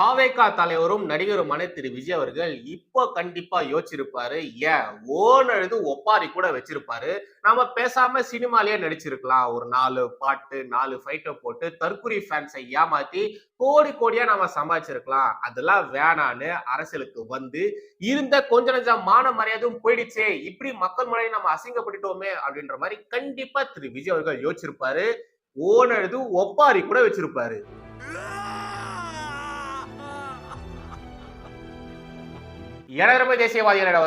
தாவேகா தலைவரும் நடிகருமான திரு விஜய் அவர்கள் இப்போ கண்டிப்பா யோசிச்சிருப்பாரு. ஏன் ஓனழுது ஒப்பாரி கூட வச்சிருப்பாரு. நாம பேசாம சினிமாலேயே நடிச்சிருக்கலாம். ஒரு நாலு பாட்டு நாலு ஃபைட்டை போட்டு தற்குறி ஃபேன்ஸை ஏமாத்தி கோடி கோடியா நாம சம்பாதிச்சிருக்கலாம். அதெல்லாம் வேணான்னு அரசியலுக்கு வந்து இருந்த கொஞ்ச நஞ்சம் மான மரியாதையும் போயிடுச்சே. இப்படி மக்கள் முன்னாடி நம்ம அசிங்கப்பட்டுட்டோமே அப்படின்ற மாதிரி கண்டிப்பா திரு விஜய் அவர்கள் யோசிச்சிருப்பாரு. ஓனழுது ஒப்பாரி கூட வச்சிருப்பாரு. எனதரமை தேசியவாதிகளிடம்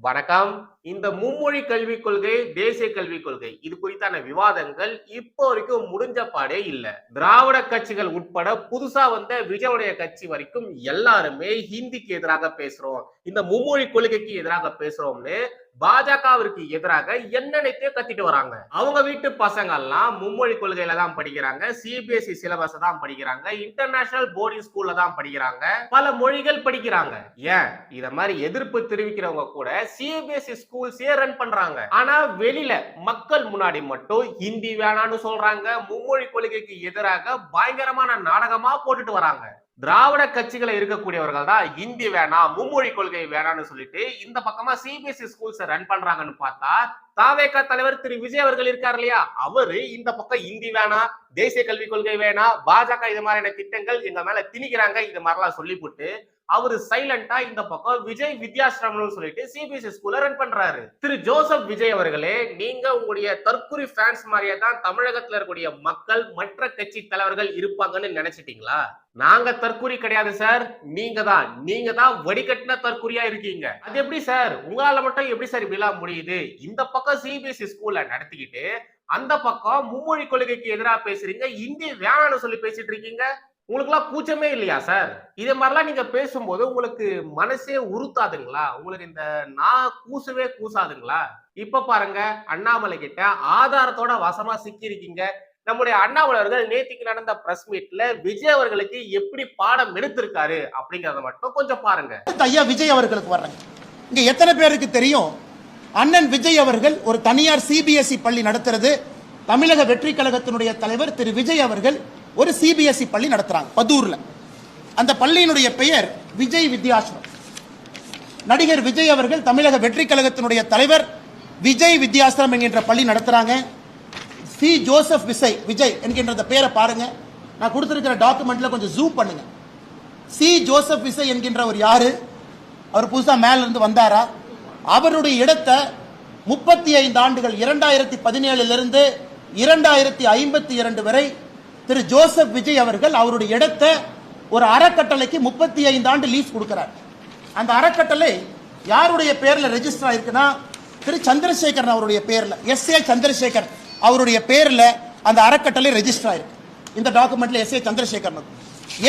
வணக்கம். இந்த மும்மொழி கல்விக் கொள்கை தேசிய கல்விக் கொள்கை இது குறித்தான விவாதங்கள் இப்போ வரைக்கும் முடிஞ்ச பாடே இல்ல. திராவிட கட்சிகள் உட்பட புதுசா வந்த விஜயுடைய கட்சி வரைக்கும் எல்லாருமே ஹிந்திக்கு எதிராக பேசுறோம். இந்த மும்மொழி கொள்கைக்கு எதிராக பேசுறோம்னு பாஜகவிற்கு எதிராக என்னென்னத்தையோ கத்திட்டு வராங்க. அவங்க வீட்டு பசங்க எல்லாம் மும்மொழி கொள்கையில தான் படிக்கிறாங்க. சிபிஎஸ்இ சிலபஸ் தான் படிக்கிறாங்க. இன்டர்நேஷனல் போர்டிங் ஸ்கூல்ல தான் படிக்கிறாங்க. பல மொழிகள் படிக்கிறாங்க. ஏன்? இத மாதிரி எதிர்ப்பு தெரிவிக்கிறவங்க கூட சிபிஎஸ்இ ஸ்கூல்ஸே ரன் பண்றாங்க. ஆனா வெளியில மக்கள் முன்னாடி மட்டும் ஹிந்தி வேணான்னு சொல்றாங்க. மும்மொழி கொள்கைக்கு எதிராக பயங்கரமான நாடகமா போட்டுட்டு வராங்க. திராவிட கட்சிகளை இருக்கக்கூடியவர்கள் தான் ஹிந்தி வேணாம் மும்மொழி கொள்கை வேணாம்னு சொல்லிட்டு இந்த பக்கமா சிபிஎஸ்சி ஸ்கூல்ஸ் ரன் பண்றாங்கன்னு பார்த்தா தாவேகா தலைவர் திரு விஜய் அவர்கள் இருக்கார் இல்லையா? அவரு இந்த பக்கம் ஹிந்தி வேணாம் தேசிய கல்விக் கொள்கை வேணாம் பாஜக இது மாதிரியான திட்டங்கள் எங்க மேல திணிக்கிறாங்க இது மாதிரிலாம் சொல்லிவிட்டு அவரு சைலண்டா இந்த பக்கம் விஜய் வித்யாசிரமம்னு சொல்லிட்டு சிபிஎஸ்இ ஸ்கூல்ல ரன் பண்றாரு. திரு ஜோசப் விஜய் அவர்களே நீங்க உங்களுடைய தற்குறி ஃபேன்ஸ் மாதிரியே தான் தமிழகத்துல இருக்கக்கூடிய மக்கள் மற்ற கட்சி தலைவர்கள் இருப்பாங்கன்னு நினைச்சிட்டீங்களா? நாங்க தற்கூரி கிடையாது சார் நீங்க தான். நீங்க தான் வடிகட்டின தற்கூரியா இருக்கீங்க. அது எப்படி சார் உங்களால மட்டும் எப்படி சார் இப்படிலாம் முடியுது? இந்த பக்கம் சிபிஎஸ்இ ஸ்கூல்ல நடத்திக்கிட்டு அந்த பக்கம் மும்மொழி கொள்கைக்கு எதிராக பேசுறீங்க. இந்தி வேணாம்னு சொல்லி பேசிட்டு இருக்கீங்க. உங்களுக்குலாம் கூச்சமே இல்லையா சார்? இது மாதிரிலாம் நீங்க பேசும்போது உங்களுக்கு மனசே உறுத்தாதுங்களா? உங்களுக்கு இந்த நான் கூசவே கூசாதுங்களா? இப்ப பாருங்க அண்ணாமலை கிட்ட ஆதாரத்தோட வசமா சிக்கியிருக்கீங்க. நம்முடைய அண்ணாமலை அவர்கள் நேத்திக்கு நடந்த பிரஸ் மீட்ல விஜய் அவர்களுக்கு எப்படி பாடம் எடுத்திருக்காரு அப்படிங்கறத மட்டும் கொஞ்சம் பாருங்க. ஐயா விஜய் அவர்களுக்கு வர்றேன். இங்க எத்தனை பேருக்கு தெரியும்? அண்ணன் விஜய் அவர்கள் ஒரு தனியார் சிபிஎஸ்இ பள்ளி நடத்துறது. தமிழக வெற்றி கழகத்தினுடைய தலைவர் திரு விஜய் அவர்கள் ஒரு சிபிஎஸ்இ பள்ளி நடத்துறாங்க பதூர்ல. அந்த பள்ளியினுடைய பெயர் விஜய் வித்யாசிரம் நடிகர் விஜய் அவர்கள் தமிழக வெற்றி கழகத்தினுடைய தலைவர் விஜய் வித்யாசிரம் என்கின்ற பள்ளி நடத்துறாங்க. சி. ஜோசப் விசை விஜய் என்கின்ற பேரை பாருங்க. நான் கொடுத்துருக்கிற டாக்குமெண்ட்ல கொஞ்சம் ஜூம் பண்ணுங்க. சி. ஜோசப் விசை என்கின்றவர் யாரு? அவர் புதுசா மேல இருந்து வந்தாரா? அவருடைய இடத்தை முப்பத்தி ஐந்து ஆண்டுகள் இரண்டாயிரத்தி பதினேழுல இருந்து இரண்டாயிரத்தி ஐம்பத்தி இரண்டு வரை திரு ஜோசப் விஜய் அவர்கள் அவருடைய இடத்தை ஒரு அறக்கட்டளைக்கு முப்பத்தி ஐந்து ஆண்டு லீஸ் கொடுக்கிறார். அந்த அறக்கட்டளை யாருடைய பேரில் ரெஜிஸ்டர் ஆயிருக்குன்னா திரு சந்திரசேகரன் அவருடைய பேரில் எஸ் ஏ சந்திரசேகர் அவருடைய பேரில் அந்த அறக்கட்டளை ரெஜிஸ்டர் ஆயிருக்கு. இந்த டாக்குமெண்ட்ல S A Chandrasekaran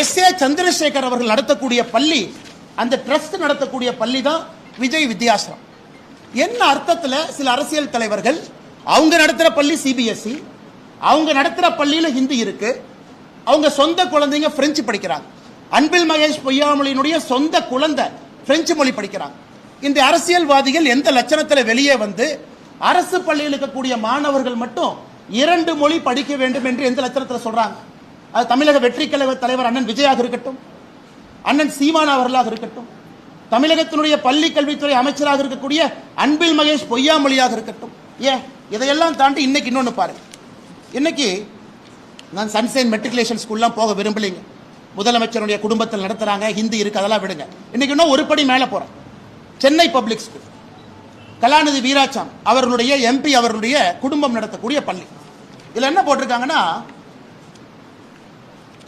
S A Chandrasekhar அவர்கள் நடத்தக்கூடிய பள்ளி அந்த ட்ரஸ்ட் நடத்தக்கூடிய பள்ளி தான் விஜய் வித்யாசிரம். என்ன அர்த்தத்தில் சில அரசியல் தலைவர்கள் அவங்க நடத்துகிற பள்ளி சிபிஎஸ்சி அவங்க நடத்துற பள்ளியில ஹிந்தி இருக்கு. அவங்க சொந்த குழந்தைங்க பிரெஞ்சு படிக்கிறாங்க. அன்பில் மகேஷ் பொய்யாமொழியினுடைய சொந்த குழந்தை பிரெஞ்சு மொழி படிக்கிறாங்க. இந்த அரசியல்வாதிகள் எந்த லட்சணத்தில் வெளியே வந்து அரசு பள்ளியில் இருக்கக்கூடிய மாணவர்கள் மட்டும் இரண்டு மொழி படிக்க வேண்டும் என்று எந்த லட்சணத்தில் சொல்றாங்க? அது தமிழக வெற்றி கழக தலைவர் அண்ணன் விஜயாக இருக்கட்டும் அண்ணன் சீமான் அவர்களாக இருக்கட்டும் தமிழகத்தினுடைய பள்ளி கல்வித்துறை அமைச்சராக இருக்கக்கூடிய அன்பில் மகேஷ் பொய்யாமொழியாக இருக்கட்டும். ஏ இதையெல்லாம் தாண்டி இன்னைக்கு இன்னொன்று பாருங்க. இன்னைக்கு நான் சன்சைன் மெட்ரிகுலேஷன் ஸ்கூல்லாம் போக விரும்பலைங்க. முதலமைச்சருடைய குடும்பத்தில் நடத்துகிறாங்க ஹிந்தி இருக்கு அதெல்லாம் விடுங்க. இன்னைக்கு இன்னும் ஒரு படி மேலே போகிறேன் சென்னை பப்ளிக் ஸ்கூல். கலாநிதி வீராச்சாம் அவர்களுடைய எம்பி அவர்களுடைய குடும்பம் நடத்தக்கூடிய பள்ளி. இதில் என்ன போட்டிருக்காங்கன்னா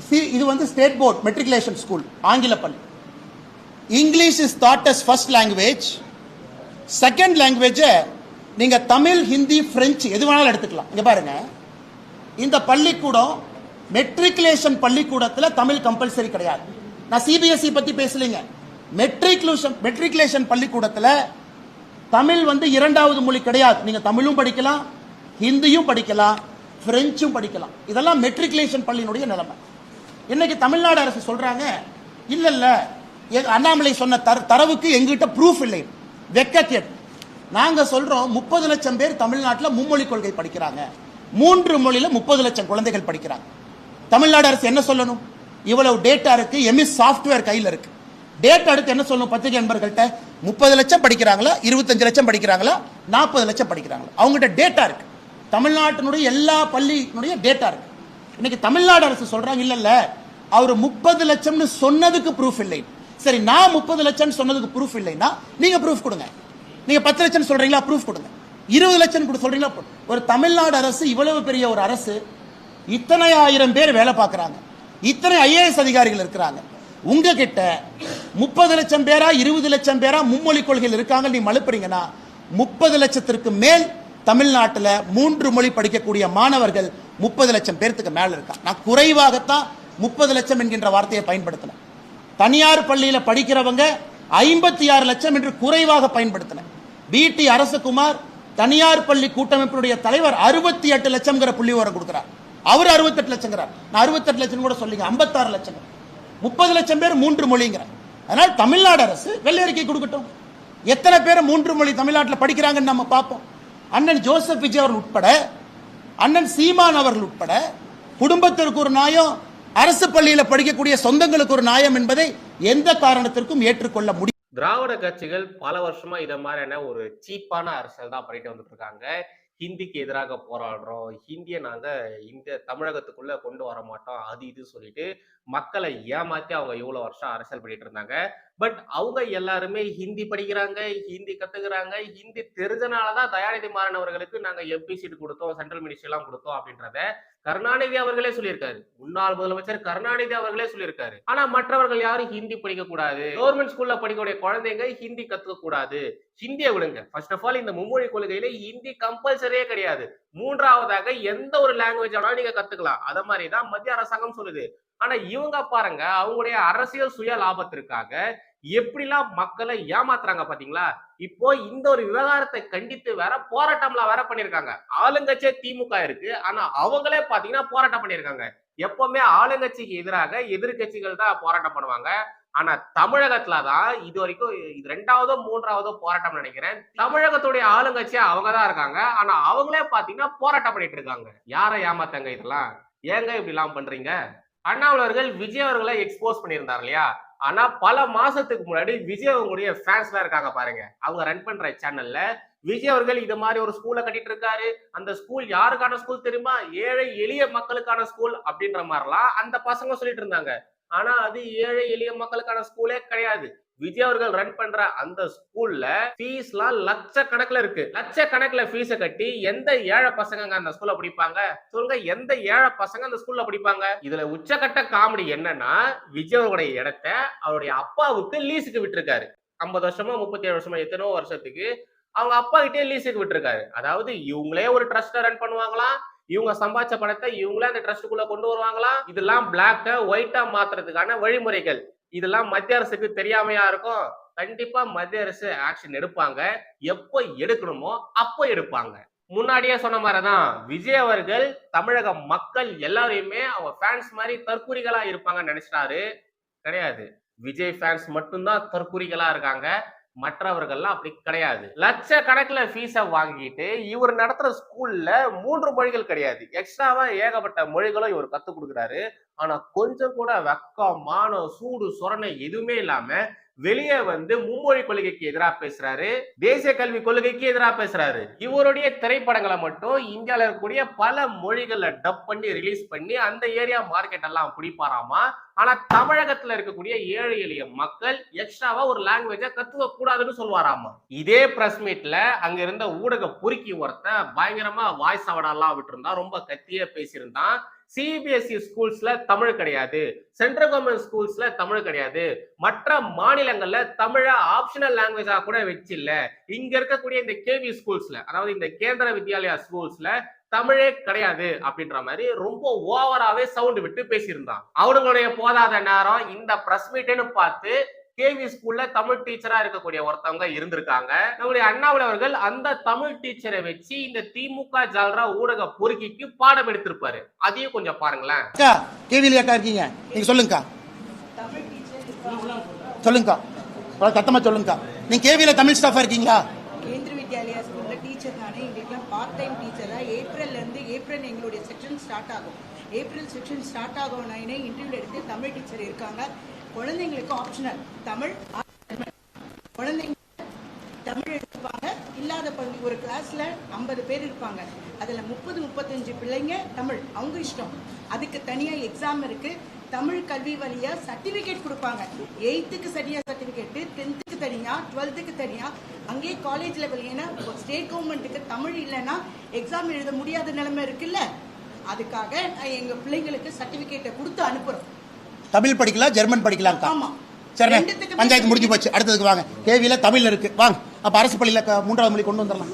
சி- இது வந்து ஸ்டேட் போர்ட் மெட்ரிகுலேஷன் ஸ்கூல் ஆங்கில பள்ளி. English is taught as first language second லாங்குவேஜை நீங்கள் தமிழ் ஹிந்தி பிரெஞ்சு எது வேணாலும் எடுத்துக்கலாம். இங்கே பாருங்கள் இந்த பள்ளிக்கூடம் மெட்ரிகுலேஷன் பள்ளிக்கூடத்தில் தமிழ் கம்பல்சரி கிடையாது. நான் சிபிஎஸ்இ பத்தி பேசலைங்க. மெட்ரிகுலேஷன் மெட்ரிகுலேஷன் பள்ளிக்கூடத்தில் தமிழ் வந்து இரண்டாவது மொழி கிடையாது. நீங்க தமிழும் படிக்கலாம் ஹிந்தியும் படிக்கலாம் பிரெஞ்சும் படிக்கலாம். இதெல்லாம் மெட்ரிகுலேஷன் பள்ளியினுடைய நிலைமை. இன்னைக்கு தமிழ்நாடு அரசு சொல்றாங்க இல்ல இல்ல அண்ணாமலை சொன்ன தர தரவுக்கு எங்கிட்ட ப்ரூஃப் இல்லை. வெக்க கேட் நாங்க சொல்றோம் முப்பது லட்சம் பேர் தமிழ்நாட்டில் மும்மொழி கொள்கை படிக்கிறாங்க. மூன்று மொழியில் முப்பது லட்சம் குழந்தைகள் படிக்கிறாங்க. தமிழ்நாடு அரசு என்ன சொல்லணும்? இவ்வளவு டேட்டா இருக்கு எமிஸ் சாஃப்ட்வேர் கையில் இருக்கு. டேட்டா எடுத்து என்ன சொல்லணும் பத்திரிகை நண்பர்கள்ட்ட? முப்பது லட்சம் படிக்கிறாங்களா? இருபத்தஞ்சு லட்சம் படிக்கிறாங்களா? நாற்பது லட்சம் படிக்கிறாங்களா? அவங்ககிட்ட டேட்டா இருக்கு. தமிழ்நாட்டினுடைய எல்லா பள்ளியினுடைய டேட்டா இருக்கு. இன்னைக்கு தமிழ்நாடு அரசு சொல்றாங்க இல்ல இல்ல. அவர் முப்பது லட்சம்னு சொன்னதுக்கு ப்ரூஃப் இல்லை. சரி நான் முப்பது லட்சம் சொன்னதுக்கு ப்ரூஃப் இல்லைன்னா நீங்க ப்ரூஃப் கொடுங்க. நீங்க பத்து லட்சம் சொல்றீங்களா? ப்ரூஃப் கொடுங்க. இருபது லட்சம் கூட சொல்றீங்களா? ஒரு தமிழ்நாடு அரசு இவ்வளவு பெரிய ஒரு அரசு இத்தனை ஆயிரம் பேர் வேலை பார்க்குறாங்க. இத்தனை ஐஏஎஸ் அதிகாரிகள் இருக்கிறாங்க. உங்ககிட்ட முப்பது லட்சம் பேரா இருபது லட்சம் பேரா மும்மொழி கொள்கையில் இருக்காங்க நீ மழுப்புறீங்கன்னா முப்பது லட்சத்திற்கு மேல் தமிழ்நாட்டில் மூன்று மொழி படிக்கக்கூடிய மாணவர்கள் முப்பது லட்சம் பேர்த்துக்கு மேல இருக்காங்க நான் குறைவாகத்தான் முப்பது லட்சம் என்கின்ற வார்த்தையை பயன்படுத்தினேன். தனியார் பள்ளியில் படிக்கிறவங்க ஐம்பத்தி ஆறு லட்சம் என்று குறைவாக பயன்படுத்தினேன். பிடி அரசகுமார் தனியார் பள்ளி கூட்டமைப்பினுடைய தலைவர் அறுபத்தி எட்டு லட்சம்ங்கிற புள்ளி உரம் கொடுக்கிறார். அவர் அறுபத்தெட்டு லட்சங்கிறார். நான் அறுபத்தெட்டு லட்சம் கூட சொல்லிங்க. ஐம்பத்தாறு லட்சம். முப்பது லட்சம் பேர் மூன்று மொழிங்கிறார். அதனால் தமிழ்நாடு அரசு வெள்ளை அறிக்கை கொடுக்கட்டும். எத்தனை பேர் மூன்று மொழி தமிழ்நாட்டில் படிக்கிறாங்கன்னு நம்ம பார்ப்போம். அண்ணன் ஜோசப் விஜய் அவர்கள் உட்பட அண்ணன் சீமான் அவர்கள் உட்பட குடும்பத்திற்கு ஒரு நியாயம் அரசு பள்ளியில படிக்கக்கூடிய சொந்தங்களுக்கு ஒரு நியாயம் என்பதை எந்த காரணத்திற்கும் ஏற்றுக்கொள்ள முடியும் திராவிட கட்சிகள் பல வருஷமா இதை மாதிரியான ஒரு சீப்பான அரசியல் தான் பண்ணிட்டு வந்துட்டு இருக்காங்க. ஹிந்திக்கு எதிராக போராடுறோம். ஹிந்தியை நாங்கள் இந்த தமிழகத்துக்குள்ள கொண்டு வர மாட்டோம். அது இது சொல்லிட்டு மக்களை ஏமாத்தி அவங்க இவ்வளோ வருஷம் அரசியல் பண்ணிட்டு இருந்தாங்க. பட் அவங்க எல்லாருமே ஹிந்தி படிக்கிறாங்க ஹிந்தி கத்துக்கிறாங்க. ஹிந்தி தெரிஞ்சனாலதான் தயாநிதி மாறன் அவர்களுக்கு நாங்க எம்பி சீட் கொடுத்தோம் சென்ட்ரல் மினிஸ்ட்ரி எல்லாம் கொடுத்தோம் அப்படின்றத கருணாநிதி அவர்களே சொல்லியிருக்காரு. முன்னாள் முதலமைச்சர் கருணாநிதி அவர்களே சொல்லியிருக்காரு. ஆனா மற்றவர்கள் யாரும் ஹிந்தி படிக்க கூடாது கவர்மெண்ட் ஸ்கூல்ல படிக்கக்கூடிய குழந்தைங்க ஹிந்தி கத்துக்க கூடாது ஹிந்தியை விடுங்க. ஃபர்ஸ்ட் ஆஃப் ஆல் இந்த மும்மொழி கொள்கையில ஹிந்தி கம்பல்சரியே கிடையாது. மூன்றாவதாக எந்த ஒரு லாங்குவேஜ் ஆனாலும் நீங்க கத்துக்கலாம். அத மாதிரி தான் மத்திய அரசாங்கம் சொல்லுது. ஆனா இவங்க பாருங்க அவங்களுடைய அரசியல் சுய லாபத்திற்காக எப்படிலாம் மக்களை ஏமாத்துறாங்க பாத்தீங்களா? இப்போ இந்த ஒரு விவகாரத்தை கண்டித்து வேற போராட்டம்லாம் வேற பண்ணிருக்காங்க ஆளுங்கட்சியே திமுக இருக்கு. ஆனா அவங்களே பாத்தீங்கன்னா போராட்டம் பண்ணிருக்காங்க எப்பவுமே ஆளுங்கட்சிக்கு எதிராக எதிர்கட்சிகள் தான் போராட்டம் பண்ணுவாங்க. ஆனா தமிழகத்துல தான் இது வரைக்கும் இது ரெண்டாவதோ மூன்றாவதோ போராட்டம் நினைக்கிறேன். தமிழகத்துடைய ஆளுங்கட்சியா அவங்க தான் இருக்காங்க. ஆனா அவங்களே பாத்தீங்கன்னா போராட்டம் பண்ணிட்டு இருக்காங்க. யாரை ஏமாத்தாங்க இதெல்லாம்? ஏங்க இப்படி எல்லாம் பண்றீங்க? அண்ணாமலை அவர்கள் விஜய் அவர்களை எக்ஸ்போஸ் பண்ணியிருந்தார் இல்லையா? ஆனா பல மாசத்துக்கு முன்னாடி விஜய் அவங்களுடைய ஃபேன்ஸ்லாம் இருக்காங்க பாருங்க. அவங்க ரன் பண்ற சேனல்ல விஜய் அவர்கள் இது மாதிரி ஒரு ஸ்கூல்ல கட்டிட்டு இருக்காரு. அந்த ஸ்கூல் யாருக்கான ஸ்கூல் தெரியுமா? ஏழை எளிய மக்களுக்கான ஸ்கூல் அப்படின்ற மாதிரிலாம் அந்த பசங்க சொல்லிட்டு இருந்தாங்க. ஆனா அது ஏழை எளிய மக்களுக்கான ஸ்கூலே கிடையாது. விஜய் அவர்கள் ரன் பண்ற அந்த ஸ்கூல்ல ஃபீஸ்லாம் லட்சக்கணக்குல இருக்கு. லட்சக்கணக்குல ஃபீஸ கட்டி எந்த ஏழை பசங்க அந்த ஸ்கூல்ல படிப்பாங்க? சொல்லுங்க எந்த ஏழை பசங்க அந்த ஸ்கூல்ல படிப்பாங்க? இதுல உச்சக்கட்ட காமெடி என்னன்னா விஜய் அவர்களுடைய இடத்த அவருடைய அப்பாவுக்கு லீஸுக்கு விட்டுருக்காரு. ஐம்பது வருஷமா முப்பத்தி ஏழு வருஷமா எத்தனோ வருஷத்துக்கு அவங்க அப்பா கிட்டே லீஸுக்கு விட்டுருக்காரு. அதாவது இவங்களே ஒரு ட்ரஸ்ட ரன் பண்ணுவாங்களாம் இவங்க சம்பாதிச்ச பணத்தை இவங்களே அந்த ட்ரஸ்டுக்குள்ள கொண்டு வருவாங்களாம் இதெல்லாம் பிளாக்க ஒயிட்டா மாத்துறதுக்கான வழிமுறைகள். இதெல்லாம் மத்திய அரசுக்கு தெரியாமையா இருக்கும். கண்டிப்பா மத்திய அரசு ஆக்ஷன் எடுப்பாங்க. எப்போ எடுக்கணுமோ அப்போ எடுப்பாங்க. முன்னாடியே சொன்ன மாதிரிதான் விஜய் அவர்கள் தமிழக மக்கள் எல்லாரையுமே அவங்க ஃபேன்ஸ் மாதிரி தற்கூரிகளா இருப்பாங்கன்னு நினைச்சிட்டாரு. கிடையாது. விஜய் ஃபேன்ஸ் மட்டும்தான் தற்கூரிகளா இருக்காங்க. மற்றவர்கள்லாம் அப்படி கிடையாது. லட்சக்கணக்கில் ஃபீஸை வாங்கிட்டு இவர் நடத்துகிற ஸ்கூல்ல மூன்று மொழிகள் கிடையாது. எக்ஸ்ட்ராவா ஏகப்பட்ட மொழிகளும் இவர் கற்றுக் கொடுக்குறாரு. ஆனால் கொஞ்சம் கூட வெக்கம் மானம் சூடு சொரணை எதுவுமே இல்லாமல் வெளியே வந்து மும்மொழி கொள்கைக்கு எதிராக பேசுறாரு தேசிய கல்வி கொள்கைக்கு எதிராக பேசுறாரு. இவருடைய திரைப்படங்களை மட்டும் இந்தியாவில் இருக்கக்கூடிய பல மொழிகளை டப் பண்ணி ரிலீஸ் பண்ணி அந்த ஏரியா மார்க்கெட் எல்லாம் பிடிப்பாராமா ஆனா தமிழகத்துல இருக்கக்கூடிய ஏழை எளிய மக்கள் எக்ஸ்ட்ராவா ஒரு லாங்குவேஜ கத்துக்க கூடாதுன்னு சொல்லுவாராமா? இதே பிரஸ் மீட்ல அங்க இருந்த ஊடக பொறுக்கி ஒருத்தன் பயங்கரமா வாய்ஸ் அவடெல்லாம் விட்டுருந்தான். ரொம்ப கத்தியே பேசியிருந்தான். சிபிஎஸ்இ ஸ்கூல்ஸ்ல தமிழ் கிடையாது. சென்ட்ரல் கவர்மெண்ட் ஸ்கூல்ஸ்ல தமிழ் கிடையாது. மற்ற மாநிலங்கள்ல தமிழை ஆப்ஷனல் லாங்குவேஜா கூட வச்சு இல்லை இங்க இருக்கக்கூடிய இந்த கேவி ஸ்கூல்ஸ்ல அதாவது இந்த கேந்திர வித்யாலயா ஸ்கூல்ஸ்ல தமிழே கிடையாது அப்படின்ற மாதிரி ரொம்ப ஓவராவே சவுண்ட் விட்டு பேசியிருந்தான். அவனுங்களுடைய போதாத நேரம் இந்த பிரஸ் மீட்டுன்னு பார்த்து கேவி ஸ்கூல்ல தமிழ் டீச்சரா இருக்கக்கூடிய ஒருத்தவங்க இருந்திருக்காங்க. நம்முடைய அண்ணாமலை அவர்கள் அந்த தமிழ் டீச்சரை வச்சு இந்த திமுக ஜால்ரா ஊடக பொறுக்கிக்கு பாடம் எடுத்திருப்பாரு. அதையும் கொஞ்சம் பாருங்களேன். அக்கா கேவிலி அக்கா இருக்கீங்க. நீங்க சொல்லுங்கக்கா. சொல்லுங்கக்கா. சத்தமா சொல்லுங்கக்கா. நீங்க கேவில தமிழ் ஸ்டாஃபா இருக்கீங்களா? கேந்திர வித்யாலயா ஸ்கூல்ல டீச்சர் நானே எங்களுக்குலாம் பார்ட் டைம் டீச்சரா ஏப்ரல்ல இருந்து ஏப்ரல் எங்களுடைய செக்ஷன் ஸ்டார்ட் ஆகும். ஏப்ரல் செக்ஷன் ஸ்டார்ட் ஆகணும்னே இன்டர்வியூ எடுத்து தமிழ் டீச்சர் இருக்காங்க. குழந்தைங்களுக்கு ஆப்ஷனல் தமிழ் குழந்தைங்க தமிழ் எடுத்துப்பாங்க. இல்லாத பகுதி ஒரு கிளாஸ்ல ஐம்பது பேர் இருப்பாங்க. அதில் முப்பது முப்பத்தஞ்சு பிள்ளைங்க தமிழ். அவங்க இஷ்டம். அதுக்கு தனியாக எக்ஸாம் இருக்கு. தமிழ் கல்வி வழியா சர்டிபிகேட் கொடுப்பாங்க. எயித்துக்கு சரியா சர்டிபிகேட் டென்த்துக்கு தனியா டுவெல்த்துக்கு தனியா. அங்கேயே காலேஜ் லெவல் ஏன்னா ஸ்டேட் கவர்மெண்ட்டுக்கு தமிழ் இல்லைன்னா எக்ஸாம் எழுத முடியாத நிலைமை இருக்குல்ல. அதுக்காக நான் எங்க பிள்ளைங்களுக்கு சர்டிபிகேட்டை கொடுத்து அனுப்புறோம். தமிழ் படிக்கலாம் ஜெர்மன் படிக்கலாம் ஆமா. சரிண்ணே பஞ்சாயத்து முடிஞ்சு போச்சு. அடுத்ததுக்கு வாங்க. கேவியில தமிழ்ல இருக்கு. வாங்க. அப்ப அரசு பள்ளியில மூன்றாவது மொழி கொண்டு வந்துடலாம்.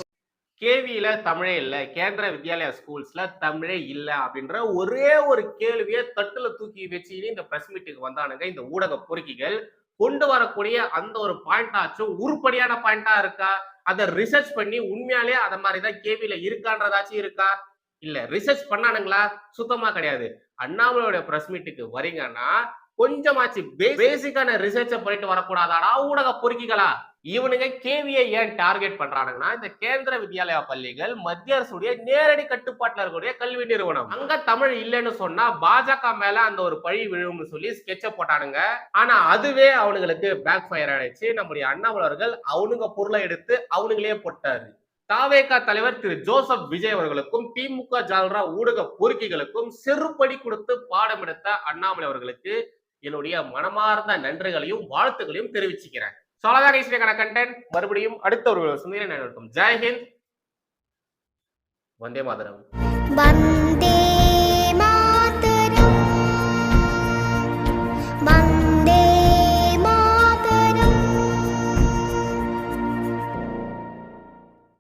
கேவியில தமிழே இல்ல. கேந்திர வித்யாலயா ஸ்கூல்ஸ்ல தமிழே இல்ல அப்படின்ற ஒரே ஒரு கேள்வியை தட்டுல தூக்கி வச்சு இந்த பிரஸ் மீட்டுக்கு வந்தானுங்க. இந்த ஊடக பொறுக்கிகள் கொண்டு வரக்கூடிய அந்த ஒரு பாயிண்டாச்சும் உருப்படியான பாயிண்டா இருக்கா? அதை ரிசர்ச் பண்ணி உண்மையாலே அத மாதிரிதான் கேவியில இருக்கான்றதாச்சும் இருக்கா? இல்ல ரிசர்ச் பண்ணானுங்களா? சுத்தமா கிடையாது. அண்ணாமலையோட பிரஸ் மீட்டுக்கு வரீங்கன்னா கொஞ்சமாச்சு பேசிக்கான ரிசர்ச்சை பண்ணிட்டு வரக்கூடாதாடா ஊடக பொறுக்கிகளா? இவனுங்க கேவியை ஏன் டார்கெட் பண்றானுங்கன்னா இந்த கேந்திர வித்யாலயா பள்ளிகள் மத்திய அரசுடைய நேரடி கட்டுப்பாட்டில் இருக்கக்கூடிய கல்வி நிறுவனம். அங்க தமிழ் இல்லைன்னு சொன்னா பாஜக மேல அந்த ஒரு பழி விழும்னு சொல்லி ஸ்கெட்ச போட்டானுங்க. ஆனா அதுவே அவனுங்களுக்கு பேக் ஃபயர் ஆயிடுச்சு. நம்முடைய அண்ணாமலர்கள் அவனுங்க பொருளை எடுத்து அவனுங்களே போட்டாரு. தாவேகா தலைவர் திரு ஜோசப் விஜய் அவர்களுக்கும் திமுக ஜால்ரா ஊடக கோரிக்கைகளுக்கும் செருப்படி கொடுத்து பாடம் எடுத்த அண்ணாமலை அவர்களுக்கு என்னுடைய மனமார்ந்த நன்றிகளையும் வாழ்த்துகளையும் தெரிவிச்சுக்கிறேன். சோழதாக இஸ்ரேக்கான கண்டென்ட் மறுபடியும் அடுத்த ஒரு சந்திரன் நடக்கும் ஜெய்ஹிந்த் வந்தே மாதரம்.